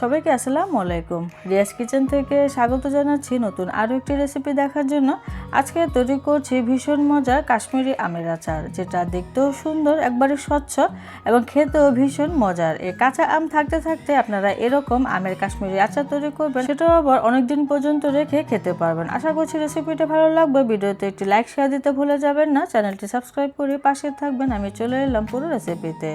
সবাইকে আসসালামু আলাইকুম। রিয়াজ কিচেন থেকে স্বাগত জানাচ্ছি নতুন আরও একটি রেসিপি দেখার জন্য। আজকে তৈরি করছি ভীষণ মজার কাশ্মীরি আমের আচার, যেটা দেখতেও সুন্দর, একবারে স্বচ্ছ এবং খেতেও ভীষণ মজার। এই কাঁচা আম থাকতে থাকতে আপনারা এরকম আমের কাশ্মীরি আচার তৈরি করবেন, সেটাও আবার অনেকদিন পর্যন্ত রেখে খেতে পারবেন। আশা করছি রেসিপিটা ভালো লাগবে। ভিডিওতে একটি লাইক শেয়ার দিতে ভুলে যাবেন না। চ্যানেলটি সাবস্ক্রাইব করে পাশে থাকবেন। আমি চলে এলাম পুরো রেসিপিতে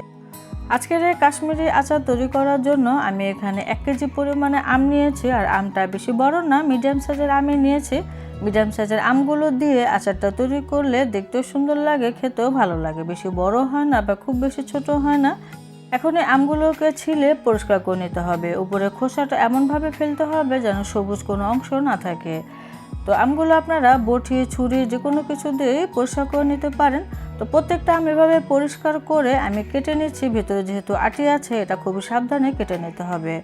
আজকের এই কাশ্মীরি আচার তৈরি করার জন্য আমি এখানে এক কেজি পরিমাণে আম নিয়েছি, আর আমটা বেশি বড় না মিডিয়াম সাইজের আমি নিয়েছি। মিডিয়াম সাইজের আমগুলো দিয়ে আচারটা তৈরি করলে দেখতেও সুন্দর লাগে, খেতেও ভালো লাগে। বেশি বড় হয় না বা খুব বেশি ছোট হয় না। এখন এই আমগুলোকে ছিলে পরিষ্কার করে নিতে হবে। উপরে খোসাটা এমনভাবে ফেলতে হবে যেন সবুজ কোনো অংশ না থাকে। তো আমগুলো আপনারা বটি, ছুরি যে কোনো কিছু দিয়ে পরিষ্কার করে নিতে পারেন। তো প্রত্যেকটা আম এভাবে পরিষ্কার করে আমি কেটে নিচ্ছি। ভেতরে যেহেতু আটি আছে, এটা খুবই সাবধানে কেটে নিতে হবে।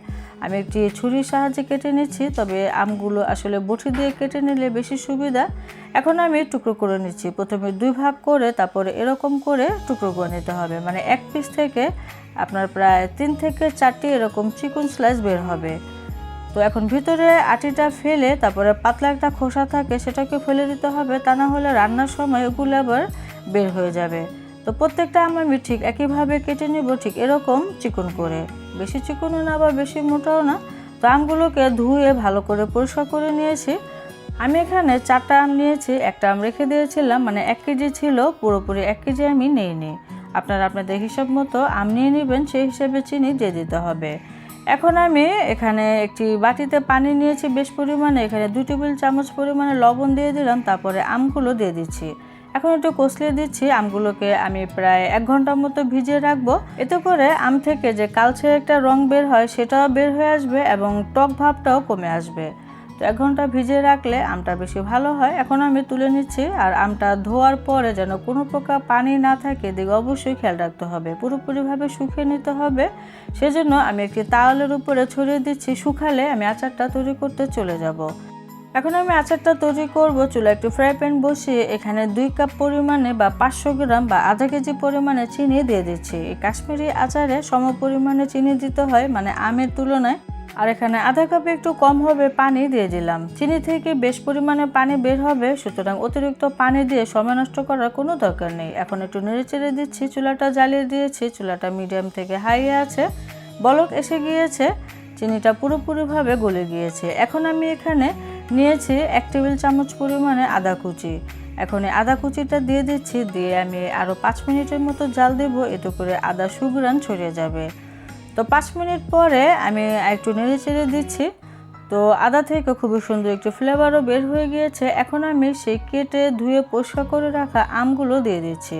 আমি একটি ছুরির সাহায্যে কেটে নিচ্ছি, তবে আমগুলো আসলে বটি দিয়ে কেটে নিলে বেশি সুবিধা। এখন আমি টুকরো করে নিচ্ছি। প্রথমে দুই ভাগ করে তারপরে এরকম করে টুকরো করে নিতে হবে। মানে এক পিস থেকে আপনার প্রায় তিন থেকে চারটি এরকম চিকন স্লাইস বের হবে। তো এখন ভিতরে আটিটা ফেলে তারপরে পাতলা একটা খোসা থাকে, সেটাকে ফেলে দিতে হবে, তা না হলে রান্নার সময় ওগুলো আবার বের হয়ে যাবে। তো প্রত্যেকটা আম আমি ঠিক একইভাবে কেটে নিব, ঠিক এরকম চিকন করে। বেশি চিকনও না বা বেশি মোটাও না। তো আমগুলোকে ধুয়ে ভালো করে পরিষ্কার করে নিয়েছি। আমি এখানে চারটা আম নিয়েছি, একটা আম রেখে দিয়েছিলাম মানে এক কেজি ছিল, পুরোপুরি এক কেজি আমি নিইনি। আপনারা আপনাদের হিসাব মতো আম নিয়ে নেবেন, সেই হিসাবে চিনি দিয়ে দিতে হবে। এখন আমি এখানে একটি বাটিতে পানি নিয়েছি বেশ পরিমাণে। এখানে দু টেবিল চামচ পরিমাণে লবণ দিয়ে দিলাম, তারপরে আমগুলো দিয়ে দিচ্ছি। এখন একটু কষলে দিচ্ছি, আমগুলোকে আমি প্রায় এক ঘণ্টার মতো ভিজিয়ে রাখব। এতে করে আম থেকে যে কালচে একটা রং বের হয়, সেটাও বের হয়ে আসবে এবং টক ভাবটাও কমে আসবে। তো এক ঘণ্টা ভিজিয়ে রাখলে আমটা বেশি ভালো হয়। এখন আমি তুলে নিচ্ছি আর আমটা ধোয়ার পরে যেন কোনো প্রকার পানি না থাকে দিকে অবশ্যই খেয়াল রাখতে হবে। পুরোপুরিভাবে শুকিয়ে নিতে হবে। সেজন্য আমি একটি তাওয়ালের উপরে ছড়িয়ে দিচ্ছি। শুকালে আমি আচারটা তৈরি করতে চলে যাব। এখন আমি আচারটা তৈরি করব। চুলা একটু ফ্রাই প্যান বসিয়ে এখানে দুই কাপ পরিমাণে বা পাঁচশো গ্রাম বা আধা কেজি পরিমাণে চিনি দিয়ে দিচ্ছি। এই কাশ্মীরি আচারে সম পরিমাণে চিনি দিতে হয় মানে আমের তুলনায় আর এখানে আধা কাপে একটু কম হবে পানি দিয়ে দিলাম। চিনি থেকে বেশ পরিমাণে পানি বের হবে, সুতরাং অতিরিক্ত পানি দিয়ে সময় নষ্ট করার কোনো দরকার নেই। এখন একটু নেড়ে চেড়ে দিচ্ছি, চুলাটা জ্বালিয়ে দিয়েছি, চুলাটা মিডিয়াম থেকে হাইয়ে আছে, বলক এসে গিয়েছে, চিনিটা পুরোপুরিভাবে গলে গিয়েছে। এখন আমি এখানে নিয়েছি এক টেবিল চামচ পরিমাণে আদা কুচি। এখন এই আদা কুচিটা দিয়ে দিচ্ছি, দিয়ে আমি আরও পাঁচ মিনিটের মতো জাল দেবো, এতে করে আদা সুগ্রান ছড়িয়ে যাবে। তো পাঁচ মিনিট পরে আমি একটু নেড়ে চেড়ে দিচ্ছি। তো আদা থেকে খুবই সুন্দর একটু ফ্লেভারও বের হয়ে গিয়েছে। এখন আমি সেই কেটে ধুয়ে পরিষ্কার করে রাখা আমগুলো দিয়ে দিচ্ছি।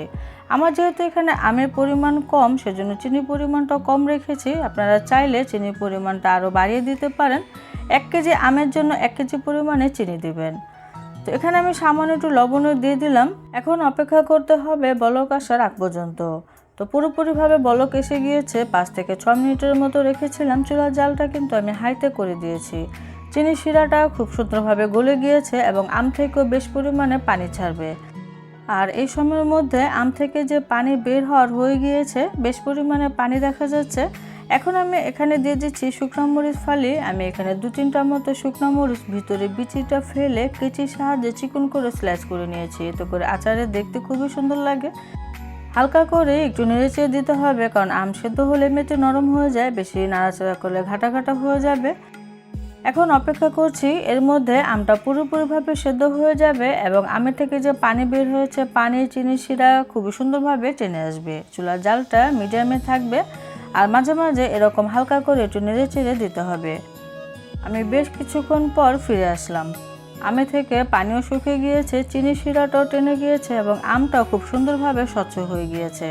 আমার যেহেতু এখানে আমের পরিমাণ কম, সেজন্য চিনির পরিমাণটা কম রেখেছি। আপনারা চাইলে চিনির পরিমাণটা আরও বাড়িয়ে দিতে পারেন। এক কেজি আমের জন্য এক কেজি পরিমাণে চিনি দিবেন। তো এখানে আমি সামান্য একটু লবণও দিয়ে দিলাম। এখন অপেক্ষা করতে হবে বলক আসার আগ পর্যন্ত। তো পুরোপুরিভাবে বলক এসে গিয়েছে। পাঁচ থেকে ছ মিনিটের মতো রেখেছিলাম। চুলার জালটা কিন্তু আমি হাইতে করে দিয়েছি। চিনি শিরাটা খুব সুন্দরভাবে গলে গিয়েছে এবং আম থেকেও বেশ পরিমাণে পানি ছাড়বে। আর এই সময়ের মধ্যে আম থেকে যে পানি বের হওয়ার হয়ে গিয়েছে, বেশ পরিমাণে পানি দেখা যাচ্ছে। এখন আমি এখানে দিয়ে দিচ্ছি শুকনো মরিচ ফালি। আমি এখানে দু তিনটার মতো শুকনো মরিচ, ভিতরে বিচিটা ফেলে কেচির সাহায্যে চিকন করে স্ল্যাশ করে নিয়েছি। এতে করে আচারে দেখতে খুবই সুন্দর লাগে। হালকা করে একটু নেড়েচেড়ে দিতে হবে, কারণ আম সেদ্ধ হলে এমনিতে নরম হয়ে যায়, বেশি নাড়াচাড়া করলে ঘাটা ঘাটা হয়ে যাবে। এখন অপেক্ষা করছি, এর মধ্যে আমটা পুরোপুরিভাবে সেদ্ধ হয়ে যাবে এবং আমের থেকে যে পানি বের হয়েছে, পানি, চিনি, শিরা খুবই সুন্দরভাবে টেনে আসবে। চুলার জালটা মিডিয়ামে থাকবে আর মাঝে মাঝে এরকম হালকা করে একটু নেড়ে চেড়ে দিতে হবে। আমি বেশ কিছুক্ষণ পর ফিরে আসলাম। আমে থেকে পানিও শুকিয়ে গিয়েছে, চিনি শিরাটাও টেনে গিয়েছে এবং আমটাও খুব সুন্দরভাবে স্বচ্ছ হয়ে গিয়েছে।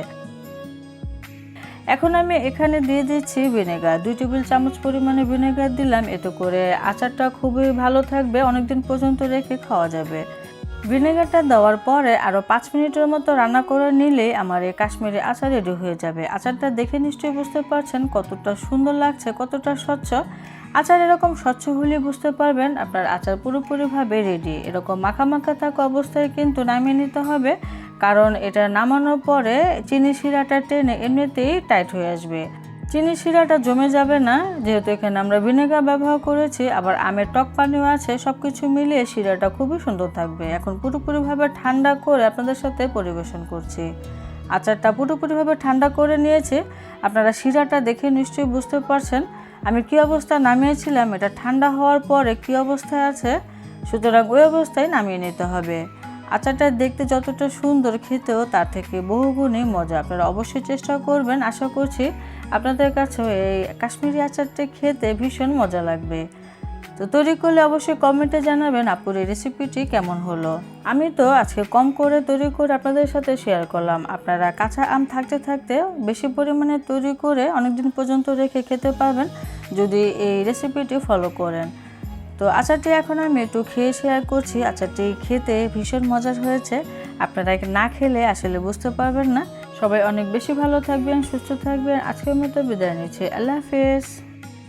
এখন আমি এখানে দিয়ে দিচ্ছি ভিনেগার। দুই টেবিল চামচ পরিমাণে ভিনেগার দিলাম। এতে করে আচারটা খুবই ভালো থাকবে। অনেকদিন পর্যন্ত রেখে খাওয়া যাবে। ভিনেগারটা দেওয়ার পরে আরও পাঁচ মিনিটের মতো রান্না করে নিলেই আমার এই কাশ্মীরি আচার রেডি হয়ে যাবে। আচারটা দেখে নিশ্চয়ই বুঝতে পারছেন কতটা সুন্দর লাগছে, কতটা স্বচ্ছ। আচার এরকম স্বচ্ছ হলে বুঝতে পারবেন আপনার আচার পুরোপুরিভাবে রেডি। এরকম মাখা মাখা থাকা অবস্থায় কিন্তু নামিয়ে নিতে হবে, কারণ এটা নামানোর পরে চিনি শিরাটা টেনে এমনিতেই টাইট হয়ে আসবে। চিনি শিরাটা জমে যাবে না, যেহেতু এখানে আমরা ভিনেগার ব্যবহার করেছি, আবার আমের টক পানিও আছে সব কিছু মিলিয়ে শিরাটা খুবই সুন্দর থাকবে। এখন পুরোপুরিভাবে ঠান্ডা করে আপনাদের সাথে পরিবেশন করছি। আচারটা পুরোপুরিভাবে ঠান্ডা করে নিয়েছি, আপনারা শিরাটা দেখে নিশ্চয়ই বুঝতে পারছেন আমি কী অবস্থা নামিয়েছিলাম, এটা ঠান্ডা হওয়ার পরে কী অবস্থায় আছে, সুতরাং ওই অবস্থায় নামিয়ে নিতে হবে। আচারটা দেখতে যতটা সুন্দর খেতেও তার থেকে বহুগুণে মজা, আপনারা অবশ্যই চেষ্টা করবেন, আশা করছি আপনাদের কাছেও এই কাশ্মীরি আচারটা খেতে ভীষণ মজা লাগবে। তো তৈরি করলে অবশ্যই কমেন্টে জানাবেন আপুর এই রেসিপিটি কেমন হলো। আমি তো আজকে কম করে তৈরি করে আপনাদের সাথে শেয়ার করলাম। আপনারা কাঁচা আম থাকতে থাকতে বেশি পরিমাণে তৈরি করে অনেকদিন পর্যন্ত রেখে খেতে পারবেন যদি এই রেসিপিটি ফলো করেন। তো আচারটি এখন আমি একটু খেয়ে শেয়ার করছি। আচারটি খেতে ভীষণ মজার হয়েছে। আপনারা না খেলে আসলে বুঝতে পারবেন না। সবাই অনেক বেশি ভালো থাকবেন সুস্থ থাকবেন। আজকের মতো বিদায় নিচ্ছি। আল্লাহ হাফেজ।